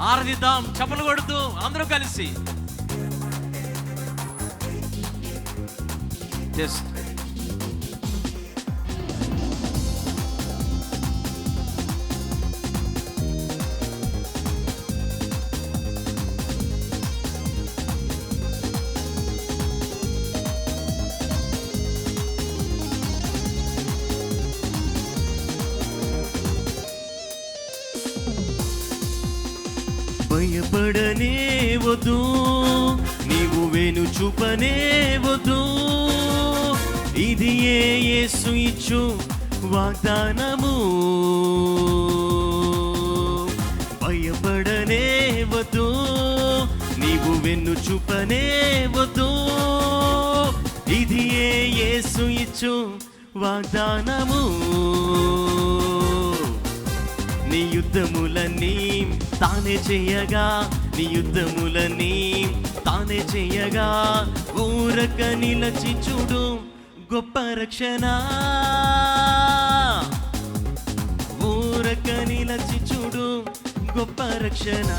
ఆరదిద్దాం చప్పలు కొడుతూ అందరూ కలిసి. జస్ట్ భయపడనే వద్దు నీవు వెను చూపనే వద్దు ఇది ఏ యేసు ఇచ్చు వాగ్దానము? భయపడనే వద్దు నీవు వెన్ను చూపనే వద్దు ఇది ఏ యేసు ఇచ్చు వాగ్దానము? నీ యుద్ధములన్నీ తానే చేయగా నీ యుద్ధములని తానే చేయగా ఊరక నిలచి చూడు గొప్ప రక్షణ. ఊరక నిలచి చూడు గొప్ప రక్షణ.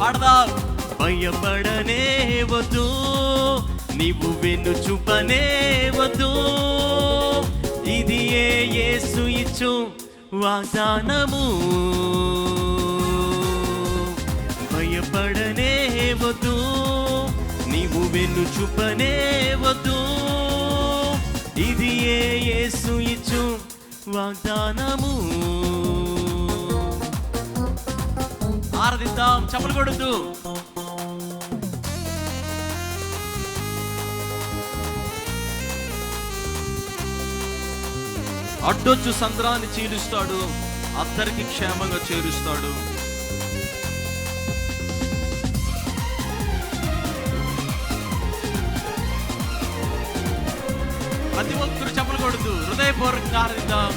పాడదాం భయపడనే వద్దు నీవు వెన్ను చూపనే వద్దు. ఇది ఏ యేసు ఇచ్చు వాగ్దానము. భయపడనే వద్దు నీవు వెన్ను చూపనే వద్దు. ఇది ఏ యేసు ఇచ్చు వాగ్దానము. ఆరాధిద్దాం చెప్పలు కొడుతూ. అడ్డొచ్చు సంద్రాన్ని చీలుస్తాడు అద్దరికి క్షేమంగా చేరుస్తాడు. ప్రతి ఒక్కరు చప్పలు కొడుతూ హృదయపూర్వకంగా ఆరదిద్దాం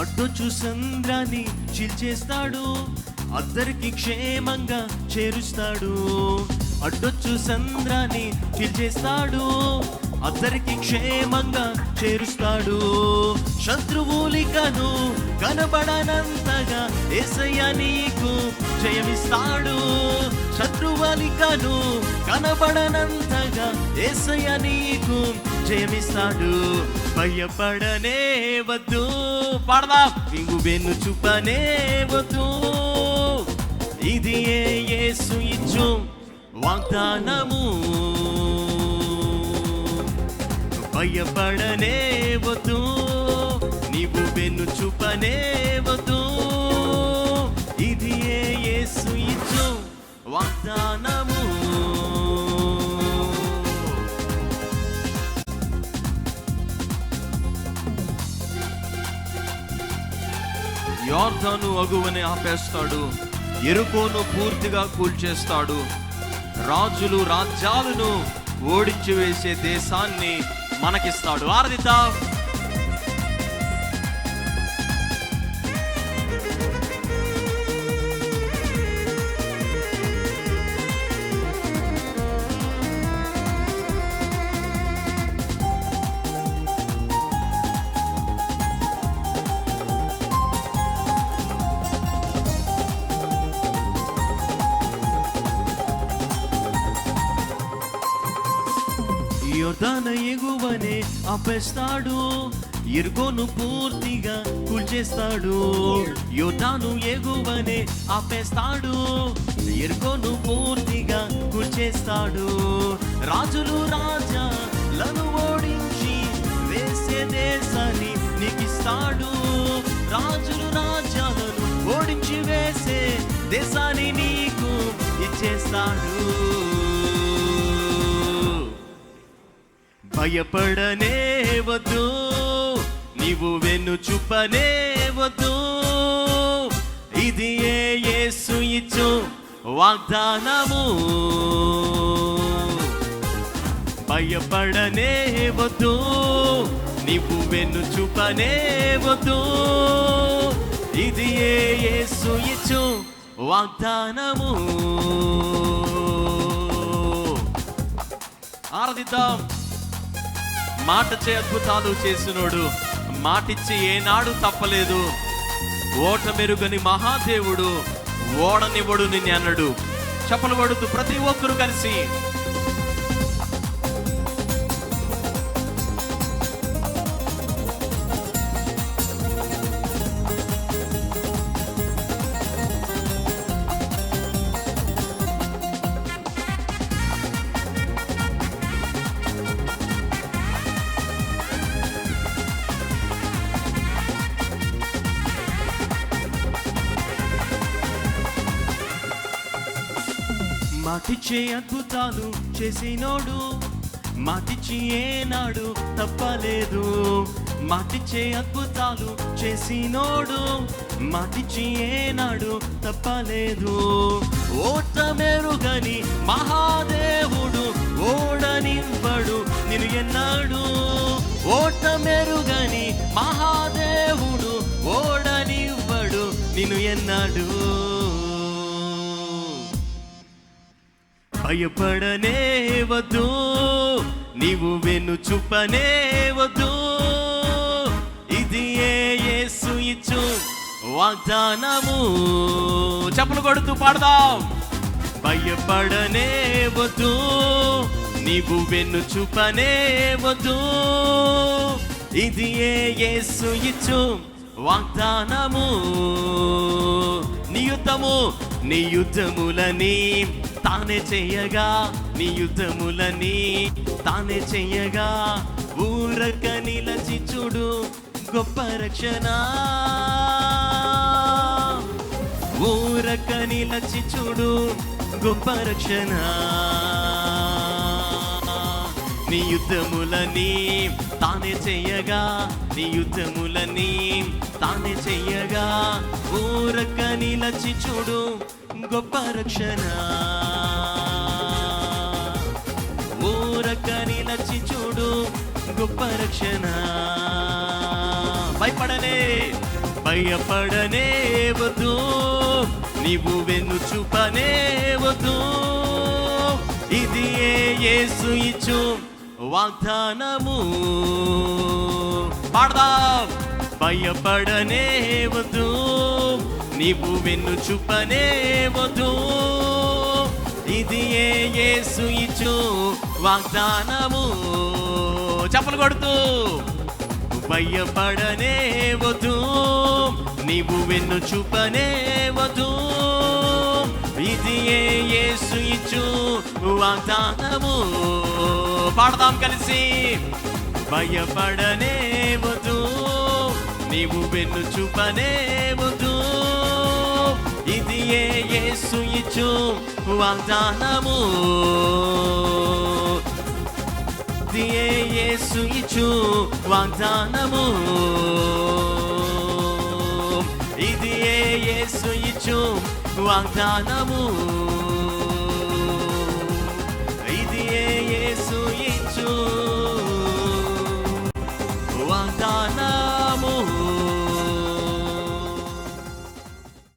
అడ్డొచ్చు సంద్రాన్ని చీల్చేస్తాడు అద్దరికి క్షేమంగా చేరుస్తాడు. అడ్డొచ్చు సంద్రాన్ని చీల్చేస్తాడు అద్దరికి క్షేమంగా చేరుస్తాడు. శత్రువులికను కనబడనంతగా ఏసయ్య నీకు జయమిస్తాడు. శత్రువలికను కనబడనంతగా ఏసయ్య నీకు జయమిస్తాడు. భయపడనే వద్దు. పాడదా. ఇంగు వెన్ను చూపనే వద్దు. ఇది ఏ యేసు ఇచ్చు? వాగ్దానము. భయపడనే వద్దు నీవు వెన్ను చూపనే వద్దు. ఇది ఏ యేసు ఇచ్చు వాగ్దానము. యోర్ధను అగువని ఆపేస్తాడు ఎరుకోను పూర్తిగా కూల్చేస్తాడు. రాజులు రాజ్యాలను ఓడించి వేసే దేశాన్ని మనకిస్తాడు. ఆరదిద్దాం యోర్దాన ఎగువనే ఆపేస్తాడు. ఎరుగోను పూర్తిగా కూల్చేస్తాడు యోర్దాను ఎగువనే ఆపేస్తాడు. ఎరుగోను పూర్తిగా కూల్చేస్తాడు రాజులు రాజాలను ఓడించి వేసే దేశాన్ని నీకిస్తాడు. రాజులు రాజాలను ఓడించి వేసే దేశాన్ని నీకు ఇచ్చేస్తాడు. భయపడనే వద్దు నీవు వెన్ను చూపనే వద్దు. ఇది ఏ యేసు ఇచ్చు వాగ్దానము? భయపడనే వద్దు నీవు వెన్ను చూపనే వద్దు. ఇది ఏ యేసు ఇచ్చు వాగ్దానము? ఆరదిద్దాం మాట చే అద్భుతాలు చేసినోడు మాటిచ్చి ఏనాడు తప్పలేదు. ఓట మెరుగని మహాదేవుడు ఓడనివ్వడు నిన్ను అన్నడు. చెప్పలు పడుతూ ప్రతి ఒక్కరు కలిసి మాటిచ్చే అద్భుతాలు చేసినోడు. మాటిచ్చి ఏనాడు తప్పలేదు. మాటిచ్చే అద్భుతాలు చేసినోడు. మాటిచ్చి ఏనాడు తప్పలేదు. ఓట మెరుగని మహాదేవుడు ఓడనివ్వడు నిన్ను ఎన్నాడు. ఓట మెరుగని మహాదేవుడు ఓడనివ్వడు నిన్ను ఎన్నాడు. భయపడనే వద్దు నీవు వెను చూపనే వద్దు ఇది ఏసు ఇచ్చు వాగ్దానము? చెప్పులు కొడుతూ పాడదాం. భయపడనే వద్దు నీవు వెన్ను చూపనే వద్దు ఇది ఏసు ఇచ్చు వాగ్దానము? నీ యుద్ధము నీ యుద్ధములని తానే చెయ్యగా నీ యుద్ధములని తానే చెయ్యగా ఊరక నిలచి చూడు గొప్ప రక్షణ. ఊరక నిలచి చూడు గొప్ప రక్షణ. నీ యుద్ధములని తానే చెయ్యగా నీ యుద్ధములని తానే చెయ్యగా ఊరక నిలచి చూడు గొప్ప రక్షణ. ఊరక నిలచి చూడు గొప్ప రక్షణ. భయపడనే భయపడనే వద్దు. నీవు వెన్ను చూపనే వద్దు. ఇది ఏ యేసు ఇచ్చు వాగ్దానము. పాడదాం. భయపడనే వద్దు. నీవు వెన్ను చూపనే వద్దు. ఇది ఏ యేసు ఇచ్చు వాగ్దానము. చెప్పులు కొడుతూ. భయపడనే వద్దు. నీవు వెన్ను చూపనే వద్దు. ఇది ఏ యేసు ఇచ్చు వాగ్దానము. పాడదాం కలిసి. భయపడనే వద్దు నీవు వెన్ను చూపనే వద్దు. ఇది ఏ యేసు ఇచ్చు వాగ్దానము? ఇది ఏ యేసు ఇచ్చు వాగ్దానము? ఇది ఏ యేసు ఇచ్చు వాగ్దానము? you.